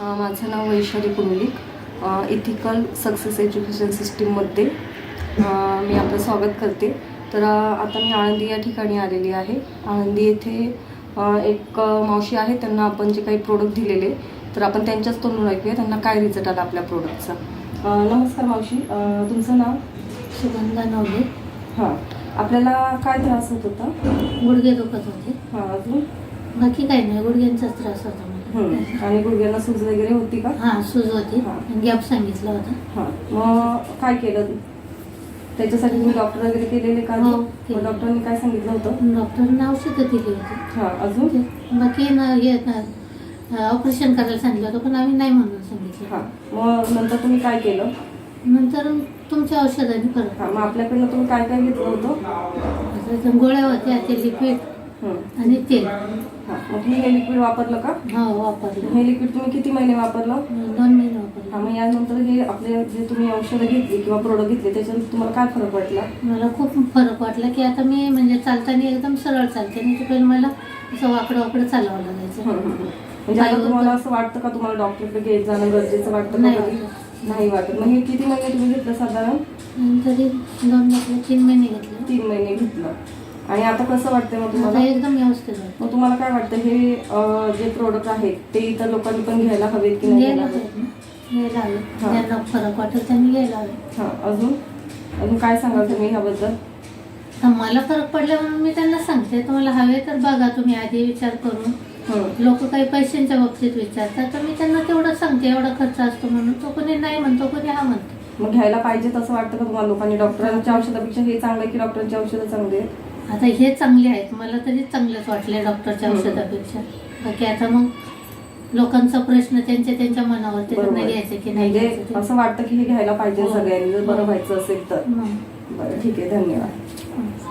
माझं नाव Vaishali Kundalik ethical success education सिस्टीममध्ये मी आपलं स्वागत करते. तर आता मी आळंदी या ठिकाणी आलेली आहे. आळंदी येथे एक मावशी आहे. त्यांना आपण जे काही प्रोडक्ट दिलेले तर आपण त्यांच्याच तोंडून ऐकूया. त्यांना काय रिझल्ट आला आपल्या प्रोडक्टचा नमस्कार मावशी. तुमचं नाव? सुगंधा नवले. हां. आपल्याला काय त्रास होत होता? गुडघे दुखत होते. हां अजून? बाकी काही नाही. गुडघ्यांचाच त्रास होता आणि गुडघ्याला सूज वगैरे होती का? हा सूज होती. हा. गॅप सांगितला होता. हां. मग काय केलं? त्याच्यासाठी तुम्ही डॉक्टर वगैरे केलेले का? हो. डॉक्टरांनी काय सांगितलं होतं? डॉक्टरने औषधं दिली होती. हां अजून? बाकी ना हे ऑपरेशन करायला सांगितलं होतं पण आम्ही नाही म्हणून सांगितलं. हां. मग नंतर तुम्ही काय केलं? नंतर तुमच्या औषधाने फरक हां मग आपल्याकडनं तुम्ही काय काय घेतलं होतं? गोळ्या होत्या ते लिक्विड हं. आणि तेल. हां मग तुम्ही हे लिक्विड वापरलं का? हो वापरलं. हे लिक्विड तुम्ही किती महिने वापरलं? दोन महिने हां वापरलं मग यानंतर हे आपले जे तुम्ही औषधं घेतली किंवा प्रोडक्ट घेतले त्याच्यानंतर तुम्हाला काय फरक वाटला? मला खूप फरक वाटला की आता मी म्हणजे चालताना एकदम सरळ चालते. आणि पहिले मला असं वाकडं वाकडं चालावं हं, लागायचं हं, हं. म्हणजे आता तुम्हाला असं वाटतं का तुम्हाला डॉक्टरकडे घेत जाणं गरजेचं वाटतं नाही. नाही वाटत. मग हे किती महिने तुम्ही घेतलं साधारण? तरी दोन घेतले तीन महिने घेतले. तीन महिने घेतलं. आणि आता कसं वाटतंय मग तुम्हाला? एकदम व्यवस्थित. मग तुम्हाला काय वाटतं हे अं, जे प्रोडक्ट आहेत ते इतर लोकांनी पण घ्यायला हवेत की नाही घ्यायला घ्यायला हवेत हवेत? ना. घ्यायला हवेत. हा. ज्यांना फरक वाटेल त्यांनी घ्यायला हवे हां अजून? अजून काय सांगाल तुम्ही ह्याबद्दल? तर मला फरक पडला म्हणून मी त्यांना सांगते. तुम्हाला हवे तर बघा तुम्ही आधी विचार करून. हं. लोक काही पैशांच्या बाबतीत विचारतात तर मी त्यांना तेवढं सांगते. एवढा खर्च असतो म्हणून. तो कोणी नाही म्हणतो कोणी हा म्हणतो. मग घ्यायला पाहिजे असं वाटतं का तुम्हाला लोकांनी? डॉक्टरांच्या औषधापेक्षा हे चांगलं आहे की डॉक्टरांची औषधं चांगली आहेत? आता हे चांगले आहेत मला तरी चांगलेच वाटले डॉक्टरच्या. औषधापेक्षा बाकी आता मग लोकांचा प्रश्न त्यांच्या त्यांच्या मनावरती त्यांना बरोबर. घ्यायचं की नाही म्हणजे घ्यायचं ते. असं वाटतं की हे घ्यायला पाहिजे हो. सगळ्यांनी जर बरं हो. व्हायचं असेल तर. बरं ठीक आहे धन्यवाद.